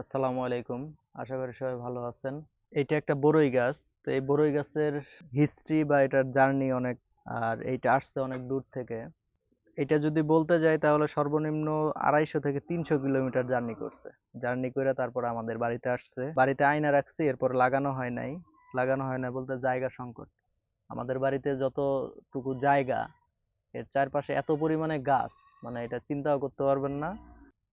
আসসালামু আলাইকুম। আশা করি সবাই ভালো আছেন। এটা একটা বড়ই গাছ। তো এই বড়ই গাছের হিস্ট্রি বা এটার জার্নি অনেক, আর এইটা আসছে অনেক দূর থেকে। এটা যদি বলতে যাই, তাহলে সর্বনিম্ন আড়াইশো থেকে তিনশো কিলোমিটার জার্নি করছে। জার্নি করে তারপর আমাদের বাড়িতে আসছে। বাড়িতে আয়না রাখছি, এরপর লাগানো হয় নাই। লাগানো হয় না বলতে জায়গা সংকট। আমাদের বাড়িতে যতটুকু জায়গা, এর চারপাশে এত পরিমাণে গাছ মানে এটা চিন্তাও করতে পারবেন না।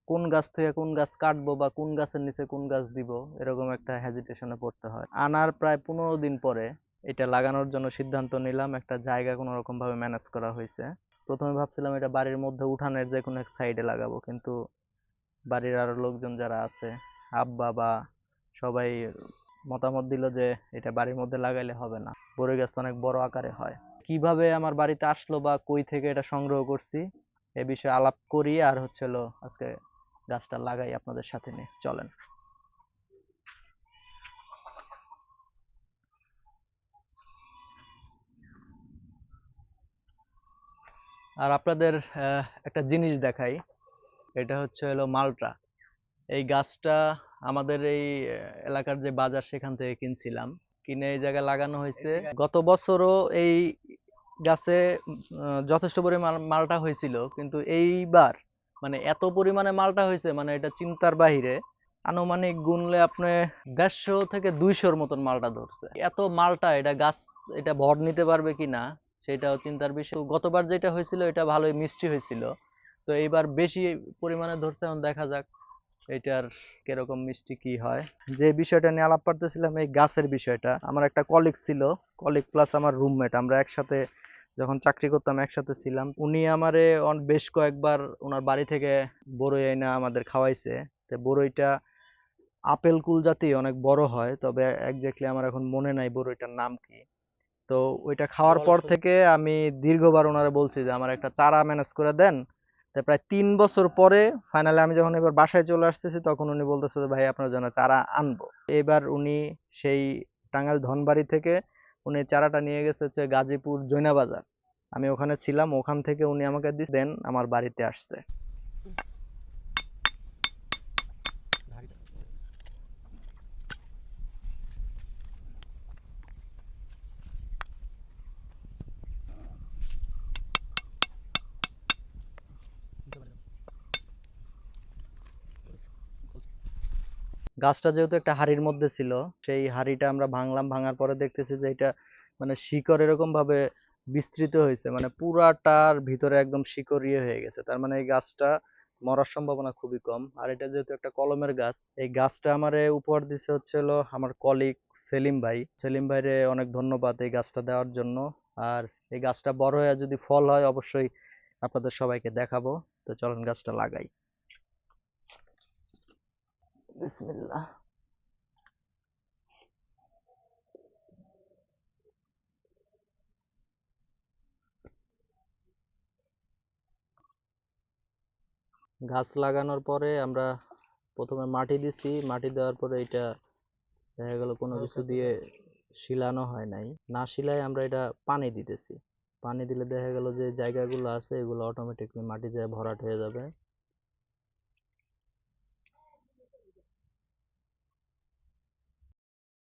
কোন গাছ থেকে কোন গাছ কাটবো বা কোন গাছের নিচে কোন গাছ দিব, এরকম একটা হেজিটেশনে পড়তে হয়। আনার প্রায় পনেরো দিন পরে এটা লাগানোর জন্য সিদ্ধান্ত নিলাম, একটা জায়গা কোনো রকম ভাবে ম্যানেজ করা হয়েছে। প্রথমে ভাবছিলাম এটা বাড়ির মধ্যে উঠানের যে কোনো এক সাইডে লাগাবো, কিন্তু বাড়ির আরও লোকজন যারা আছে, আব্বা বা সবাই মতামত দিল যে এটা বাড়ির মধ্যে লাগাইলে হবে না। বড়ই গাছ অনেক বড় আকারে হয়। কীভাবে আমার বাড়িতে আসলো বা কই থেকে এটা সংগ্রহ করছি, এ বিষয়ে আলাপ করি আর হচ্ছিল আজকে গাছটা লাগাই আপনাদের সাথে নিয়ে। চলেন। আর আপনাদের একটা জিনিস দেখাই। এটা হচ্ছে হলো মালটা। এই গাছটা আমাদের এই এলাকার যে বাজার সেখান থেকে কিনছিলাম। কিনে এই জায়গায় লাগানো হয়েছে। গত বছরও এই গাছে যথেষ্ট পরিমাণ মালটা হয়েছিল। কিন্তু এইবার মানে এত পরিমাণে মালটা হয়েছে মানে এটা চিন্তার বাহিরে, আনুমানিক গুনলে আপনি দেড়শো থেকে দুইশোর মতন মালটা ধরছে। এত মালটা এটা গাছ, এটা ভর নিতে পারবে কিনা সেটাও চিন্তার বিষয়। গতবার যেটা হয়েছিল, এটা ভালোই মিষ্টি হয়েছিল। তো এইবার বেশি পরিমাণে ধরছে, এখন দেখা যাক এটার কীরকম মিষ্টি কি হয়। যে বিষয়টা নিয়ে আলাপ করতেছিলাম, এই গাছের বিষয়টা। আমার একটা কলিগ ছিল কলিগ প্লাস আমার রুমমেট আমরা একসাথে যখন চাকরি করতাম একসাথে ছিলাম। উনি আমারে অন- বেশ কয়েকবার ওনার বাড়ি থেকে বড়ই এনে আমাদের খাওয়াইছে। তো বড়ইটা আপেল কুল জাতীয় অনেক বড় হয় তবে একজাক্টলি আমার এখন মনে নাই বড়ইটার নাম কি। তো ওইটা খাওয়ার পর থেকে আমি দীর্ঘবার ওনারে বলছি যে আমার একটা চারা ম্যানেজ করে দেন। তো প্রায় তিন বছর পরে ফাইনালি আমি যখন এবার বাসায় চলে আসতেছি তখন উনি বলতেছে যে ভাই আপনার জন্য চারা আনব। এবার উনি সেই টাঙ্গাইল ধনবাড়ি থেকে উনি চারাটা নিয়ে গেছে হচ্ছে গাজীপুর জৈনাবাজার। আমি ওখানে ছিলাম, ওখান থেকে উনি আমাকে দেন, আমার বাড়িতে আসছে। গাছটা যেহেতু একটা হাড়ির মধ্যে ছিল, সেই হাড়িটা আমরা ভাঙলাম, ভাঙার পরে দেখতেছি যে এটা মানে শিকড় এরকম ভাবে বিস্তৃত হয়েছে মানে পুরাটার ভিতরে একদম শিকড় ইয়ে হয়ে গেছে। তার মানে এই গাছটা মরার সম্ভাবনা খুবই কম। আর এটা যেহেতু একটা কলমের গাছ, এই গাছটা আমারে উপহার দিছে হচ্ছে হলো আমার কলিগ সেলিম ভাই। সেলিম ভাইরে অনেক ধন্যবাদ এই গাছটা দেওয়ার জন্য। আর এই গাছটা বড় হয়ে যদি ফল হয়, অবশ্যই আপনাদের সবাইকে দেখাবো। তো চলেন গাছটা লাগাই। বিসমিল্লাহ গাছ লাগানোর পরে আমরা প্রথমে মাটি দিছি। মাটি দেওয়ার পরে এটা দেখা গেল কোনো কিছু দিয়ে শিলানো হয় নাই। না শিলায় আমরা এটা পানি দিতেছি। পানি দিলে দেখা গেল যে জায়গাগুলো আছে এগুলো অটোমেটিকলি মাটি যায় ভরাট হয়ে যাবে।